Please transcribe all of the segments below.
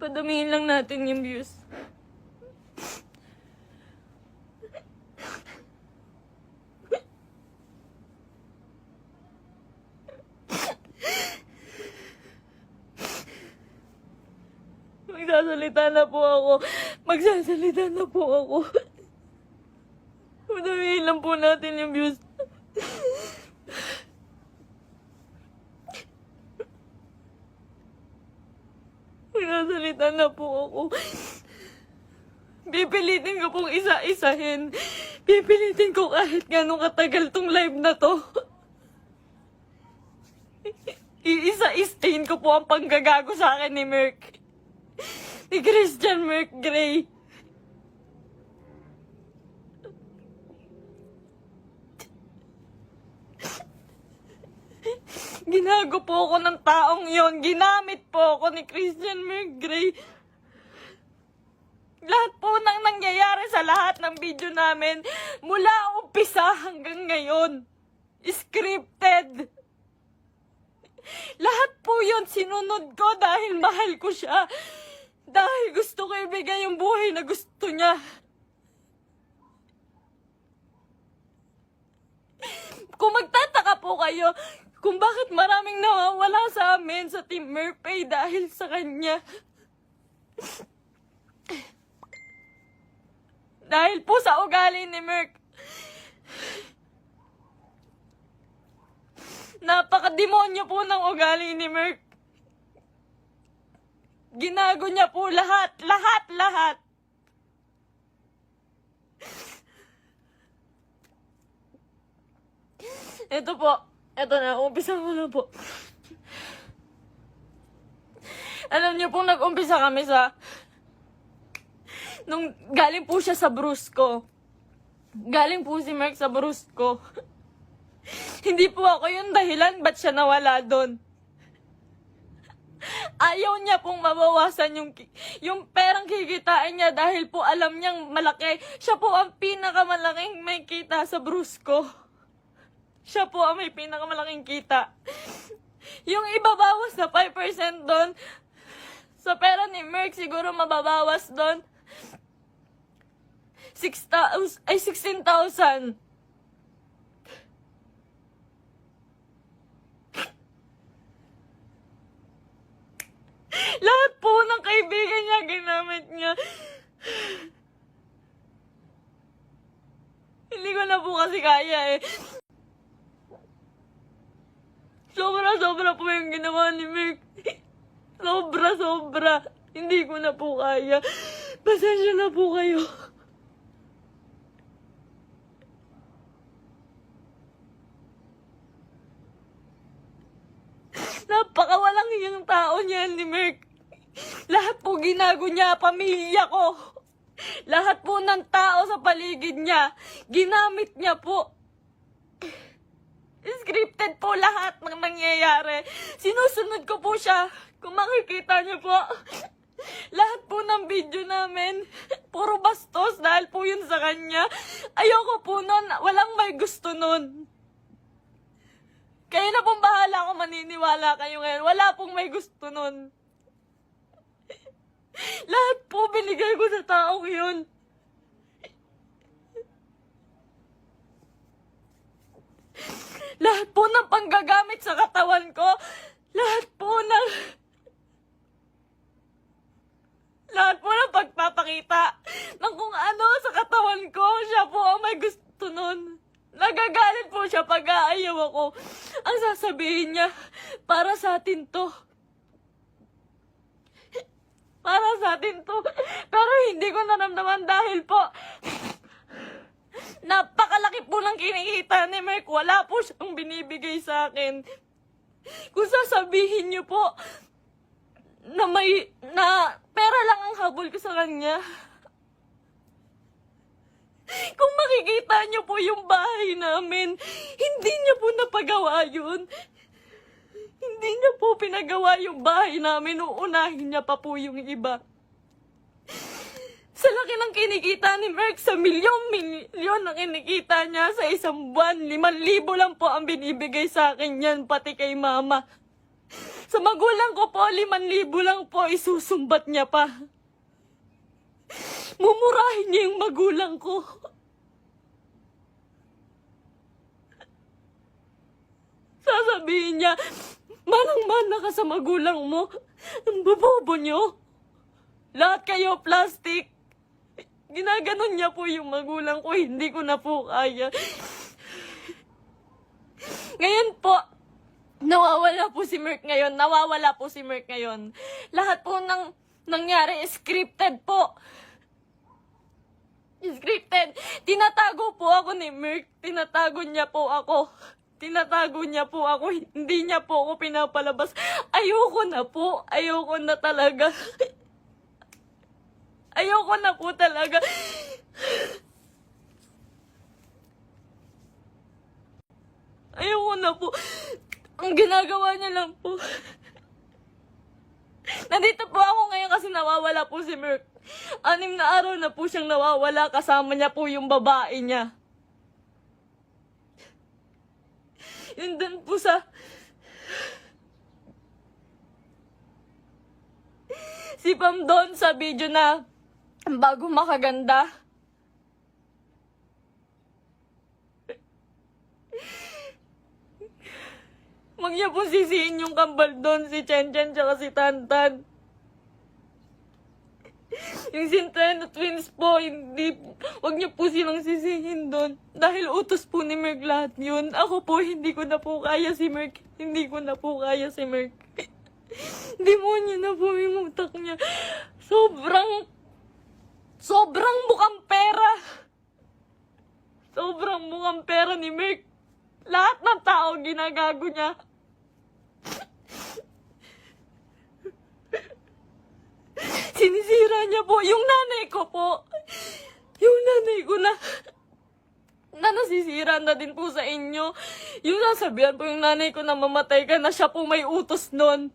Padamihin lang natin yung views. Magsasalita na po ako. Magsasalita na po ako. Padamihin lang po natin yung views. Magsasalita na po ako. Pipilitin ko pong isa-isahin. Pipilitin ko kahit gano'ng katagal tong live na to. Iisa-isahin ko po ang panggagago sa akin ni Merck. Ni Christian Merck Gray. Ginago po ako ng taong yon. Ginamit po ako ni Christian McGray. Lahat po nang nangyayari sa lahat ng video namin, mula umpisa hanggang ngayon, scripted. Lahat po yun sinunod ko dahil mahal ko siya. Dahil gusto ko ibigay yung buhay na gusto niya. Kung magtataka po kayo kung bakit maraming nawawala sa amin sa Team Merpay dahil sa kanya. dahil po sa ugali ni Merc. Napakademonyo po ng ugali ni Merc. Ginago niya po lahat, lahat, lahat. Ito po. Ito na, umpisa ko na po. Alam niyo po, nag-umpisa kami sa... Nung galing po siya sa Brusco. Galing po si Mark sa Brusco. Hindi po ako yung dahilan ba't siya nawala doon. Ayaw niya pong mabawasan yung, yung perang kikitain niya dahil po alam niyang malaki. Siya po ang pinakamalaking may kita sa Brusco. Siya po ang may pinakamalaking kita. Yung ibabawas na 5% doon, sa pera ni Merck siguro mababawas doon. 6,000, ay 16,000. Lahat po ng kaibigan niya, ginamit niya. Hindi ko na po kasi kaya eh. Sobra, po yung ginawa ni Mick. Sobra, sobra. Hindi ko na po kaya. Pasensya na po kayo. Napakawalang iyang tao niyan ni Merck. Lahat po ginago niya, pamilya ko. Lahat po ng tao sa paligid niya, ginamit niya po. Scripted po lahat ng nangyayari. Sinusunod ko po siya. Kung makikita niyo po. Lahat po ng video namin, puro bastos dahil po yun sa kanya. Ayoko po nun, walang may gusto nun. Kayo na pong bahala kung maniniwala kayo ngayon. Wala pong may gusto nun. Lahat po binigay ko sa taong yun. Lahat po ng panggagamit sa katawan ko, lahat po ng... Lahat po ng pagpapakita ng kung ano sa katawan ko, siya po ang may gusto nun. Nagagalit po siya pag aayaw ako. Ang sasabihin niya, para sa atin to. Para sa atin to. Pero hindi ko naramdaman dahil po, napakalaki po ng kinikita ni Mark. Wala po siyang binibigay sa akin. Kung sasabihin niyo po, na may, na pera lang ang habol ko sa kanya. Kung makikita niyo po yung bahay namin, hindi niya po napagawa yun. Hindi niya po pinagawa yung bahay namin, uunahin niya pa po yung iba. Sa laki ng kinikita ni Merck, sa milyon-milyon ang kinikita niya sa isang buwan, liman libo lang po ang binibigay sa akin yan, pati kay mama. Sa magulang ko po, liman libo lang po, isusumbat niya pa. Mumurahin niya yung magulang ko. Sasabihin niya, manang-mana ka sa magulang mo. Ang bobobo niyo. Lahat kayo plastic. Ginaganon niya po yung magulang ko, hindi ko na po kaya. Ngayon po, nawawala po si Merck ngayon, nawawala po si Merck ngayon. Lahat po ng nangyari, scripted po. Scripted. Tinatago po ako ni Merck. Tinatago niya po ako. Tinatago niya po ako. Hindi niya po ako pinapalabas. Ayoko na po. Ayoko na talaga. Ayoko na po talaga. Ayoko na po. Ang ginagawa niya lang po. Nandito po ako ngayon kasi nawawala po si Merck. Anim na araw na po siyang nawawala. Kasama niya po yung babae niya. Yun dun po sa... Si Pam doon sa video na bago makaganda. Huwag niya po sisihin yung kambal doon, si Chen Chen tsaka si Tantan. Yung Sinteno twins po, hindi, wag niyo po silang sisihin doon. Dahil utos po ni Merck lahat yun. Ako po, hindi ko na po kaya si Merck. Hindi ko na po kaya si Merck. Demonyo na po yung utak niya. Sobrang, sobrang mukhang pera. Sobrang mukhang pera ni Merck. Lahat ng tao ginagago niya. Sinisira niya po yung nanay ko po. Yung nanay ko na na nasisira na din po sa inyo. Yung sasabihan po yung nanay ko na mamatay ka na siya po may utos nun.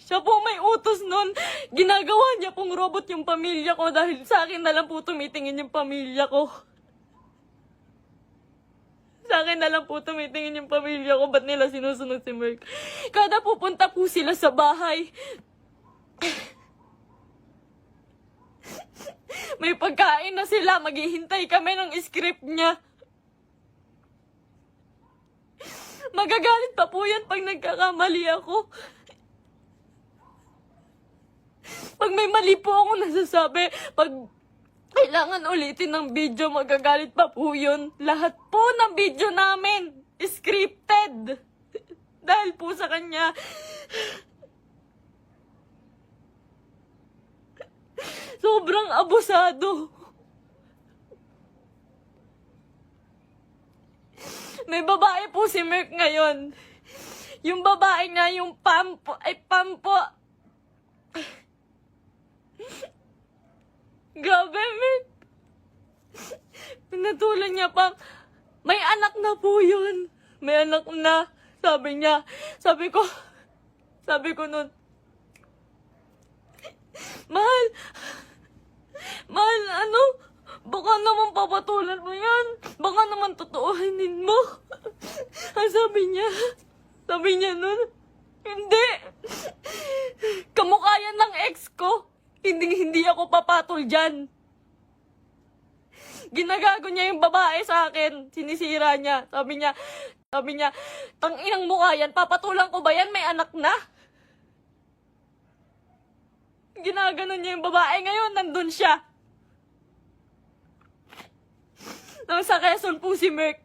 Siya po may utos nun. Ginagawa niya pong robot yung pamilya ko dahil sa akin na lang po tumitingin yung pamilya ko. Sa akin na lang po tumitingin yung pamilya ko. Ba't nila sinusunod si Merck? Kada pupunta po sila sa bahay, may pagkain na sila. Maghihintay kami ng script niya. Magagalit pa po yan pag nagkakamali ako. Pag may mali po ako nasasabi, pag kailangan ulitin ng video, magagalit pa po yun. Lahat po ng video namin, scripted. Dahil po sa kanya. Sobrang abusado. May babae po si Merck ngayon. Yung babae nga, yung Pampo, ay Pampo. Grabe, Merck. Pinatulan niya pang, may anak na po yun. May anak na. Sabi niya, sabi ko, sabi ko nun, Mahal, mahal, ano, baka naman papatulan mo yan. Baka naman totoohanin mo. Ang sabi niya, sabi niya nun, hindi. Kamukha yan ng ex ko. Hindi, hindi ako papatol dyan. Ginagago niya yung babae sa akin. Sinisira niya. Sabi niya, sabi niya, tang inang mukha yan, papatulan ko ba yan? May anak na. Ginaganon niya yung babae. Ngayon, nandun siya. Nang sa Quezon po si Merck.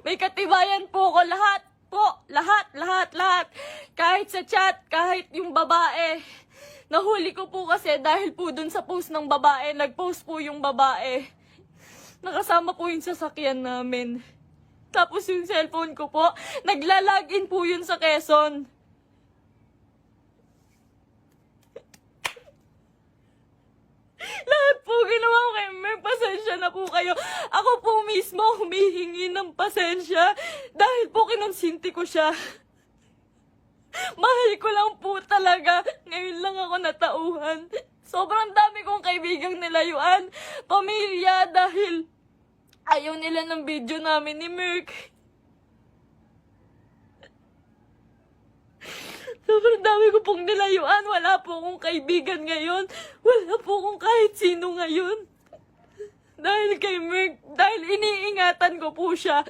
May katibayan po ko lahat po. Lahat, lahat, lahat. Kahit sa chat, kahit yung babae. Nahuli ko po kasi dahil po dun sa post ng babae, nag-post po yung babae. Nakasama po yung sasakyan namin. Tapos yung cellphone ko po, nagla-login po yun sa Quezon. Lahat po ginawa ko kay Mer, pasensya na po kayo. Ako po mismo humihingi ng pasensya dahil po kinonsinti ko siya. Mahal ko lang po talaga. Ngayon lang ako natauhan. Sobrang dami kong kaibigang nilayuan. Pamilya dahil ayaw nila ng video namin ni Merck. Sobrang dami ko pong nilayuan. Wala po akong kaibigan ngayon. Wala po akong kahit sino ngayon. Dahil kay Merck, dahil iniingatan ko po siya.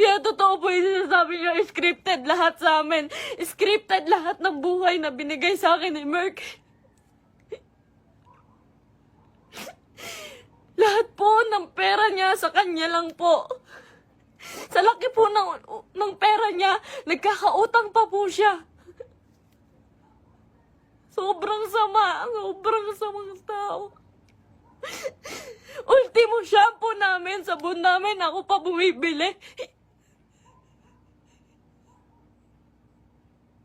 Kaya totoo po yung sinasabi niya, scripted lahat sa amin. Scripted lahat ng buhay na binigay sa akin ni Merck. Lahat po ng pera niya sa kanya lang po. Sa laki po ng, ng pera niya, nagkakautang pa po siya. Sobrang sama, sobrang samang tao. Ultimo shampoo namin, sabon namin, ako pa bumibili.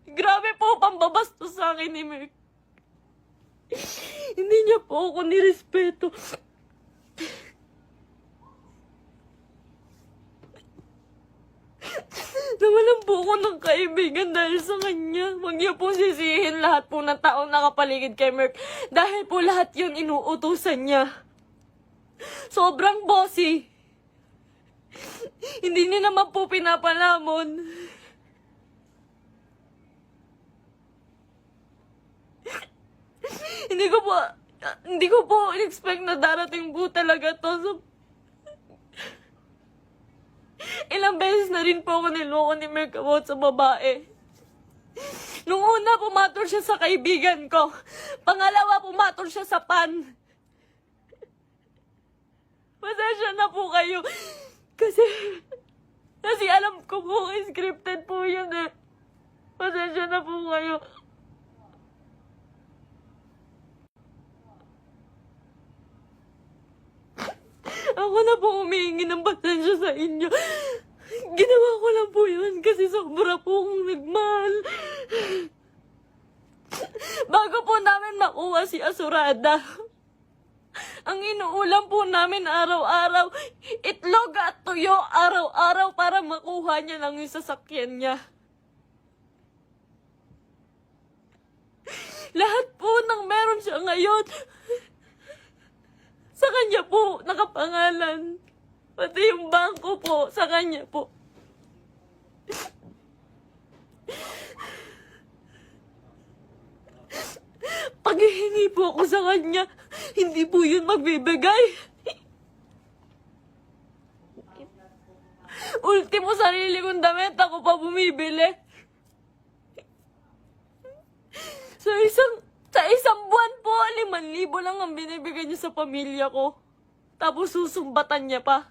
Grabe po pambabastos sa akin ni Merck. Hindi niya po ako nirespeto. Nawalan po ako ng kaibigan dahil sa kanya. Huwag niyo po sisihin lahat po ng taong nakapaligid kay Merck. Dahil po lahat yun inuutusan niya. Sobrang bossy. Hindi niya naman po pinapalamon. hindi ko po, hindi ko po in-expect na darating po talaga to. So, Ilang beses na rin po ako niloko ni Merck about sa babae. Nung una, pumatol siya sa kaibigan ko. Pangalawa, pumatol siya sa pan. Pasensya na po kayo. Kasi, kasi alam ko po, scripted po yun eh. Pasensya na po kayo. Ako na po humihingi ng pasensya sa inyo. Ginawa ko lang po yun kasi sobra po akong nagmahal. Bago po namin makuha si Asurada, ang inuulam po namin araw-araw, itlog at tuyo araw-araw para makuha niya lang yung sasakyan niya. Lahat po ng meron siya ngayon, sa kanya po, nakapangalan. Pati yung bangko po, sa kanya po. Paghihingi po ako sa kanya, hindi po yun magbibigay. Ultimo sarili kong damit, ako pa bumibili. Sa isang, sa isang buwan po, liman libo lang ang binibigay niya sa pamilya ko. Tapos susumbatan niya pa.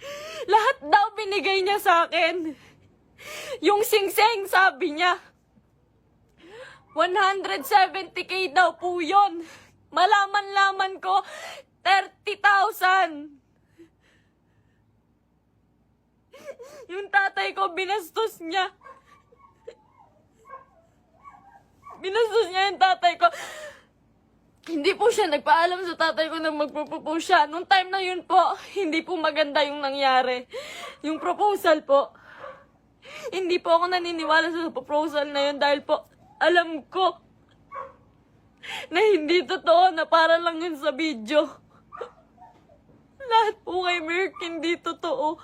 Lahat daw binigay niya sa akin. Yung sing-sing, sabi niya. 170k daw po yun. Malaman-laman ko, 30,000. Yung tatay ko, binastos niya. Binastos niya yung tatay ko. Hindi po siya nagpaalam sa tatay ko na magpropose siya. Nung time na yun po, hindi po maganda yung nangyari. Yung proposal po. Hindi po ako naniniwala sa proposal na yun dahil po alam ko na hindi totoo na para lang yun sa video. Lahat po kay Merck hindi totoo.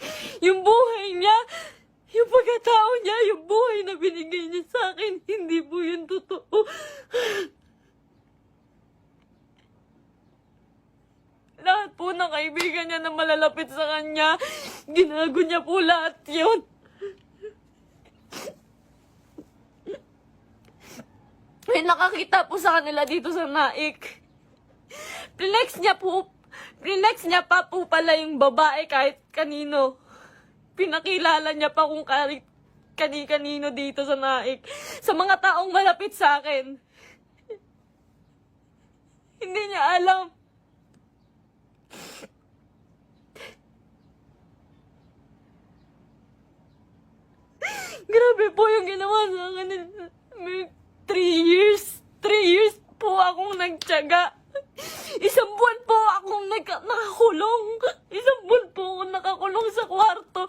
Yung buhay niya, yung pagkatao niya, yung buhay na binigay niya sa akin, hindi po yun totoo. Lahat po ng kaibigan niya na malalapit sa kanya, ginago niya po lahat yun. May nakakita po sa kanila dito sa Naik. Flex niya po, flex niya pa po pala yung babae kahit kanino. Pinakilala niya pa kung kahit kani-kanino dito sa Naik. Sa mga taong malapit sa akin. Hindi niya alam. Grabe po yung ginawa sa akin. Three years. Three years po akong nagtyaga. Isang buwan po akong nakakulong. Isang buwan po akong nakakulong sa kwarto.